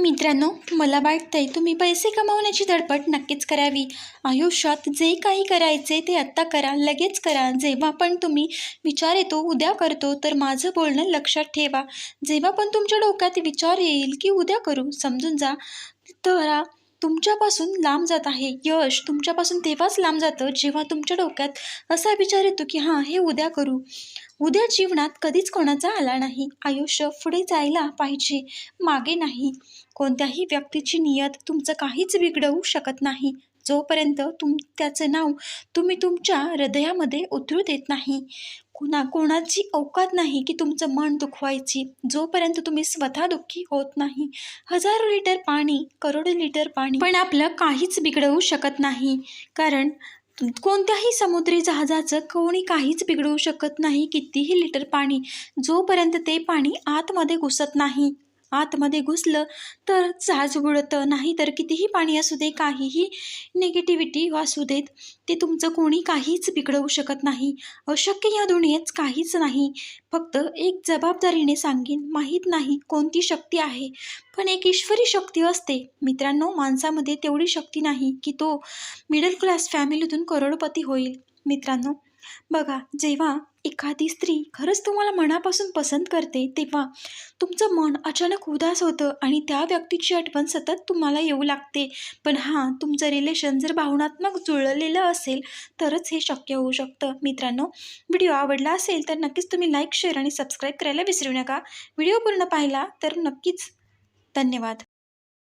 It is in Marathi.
मित्रांनो मला वाटतंय तुम्ही पैसे कमावण्याची धडपड नक्कीच करावी. आयुष्यात जे काही करायचे ते आत्ता करा लगेच करा. जेव्हा पण तुम्ही विचार येतो उद्या करतो तर माझं बोलणं लक्षात ठेवा. जेव्हा पण तुमच्या डोक्यात विचार येईल की उद्या करू समजून जा. तर तुमच्यापासून लांब जात आहे. यश तुमच्यापासून तेव्हाच लांब जातं जेव्हा तुमच्या डोक्यात असा विचार येतो की हां हे उद्या करू. उद्या जीवनात कधीच कोणाचा आला नाही. आयुष्य पुढे जायला पाहिजे मागे नाही. कोणत्याही व्यक्तीची नियत तुमचं काहीच बिघडवू शकत नाही. जोपर्यंत तुम त्याचं नाव तुम्ही तुमच्या हृदयामध्ये उतरू देत नाही. कुणा कोणाची औकात नाही की तुमचं मन दुखवायची. जोपर्यंत तुम्ही स्वतः दुःखी होत नाही. हजारो लिटर पाणी करोडो लिटर पाणी पण आपलं काहीच बिघडवू शकत नाही. कारण कोणत्याही समुद्री जहाजाचं कोणी काहीच बिघडवू शकत नाही कितीही लिटर पाणी जोपर्यंत ते पाणी आतमध्ये घुसत नाही. आतमध्ये घुसलं तर जहाज बुडतं. नाही तर कितीही पाणी असू दे काहीही निगेटिव्हिटी असू देत ते तुमचं कोणी काहीच बिघडवू शकत नाही. अशक्य या दुनियेत काहीच नाही. फक्त एक जबाबदारीने सांगेन माहीत नाही कोणती शक्ती आहे. पण एक ईश्वरी शक्ती असते. मित्रांनो माणसामध्ये तेवढी शक्ती नाही की तो मिडल क्लास फॅमिलीतून करोडपती होईल. मित्रांनो बघा जेव्हा एखादी स्त्री खरंच तुम्हाला मनापासून पसंत करते तेव्हा तुमचं मन अचानक उदास होतं आणि त्या व्यक्तीची आठवण सतत तुम्हाला येऊ लागते. पण हां तुमचं रिलेशन जर भावनात्मक जुळलेलं असेल तरच हे शक्य होऊ शकतं. मित्रांनो व्हिडिओ आवडला असेल तर नक्कीच तुम्ही लाईक शेअर आणि सबस्क्राईब करायला विसरू नका. व्हिडिओ पूर्ण पाहिला तर नक्कीच धन्यवाद.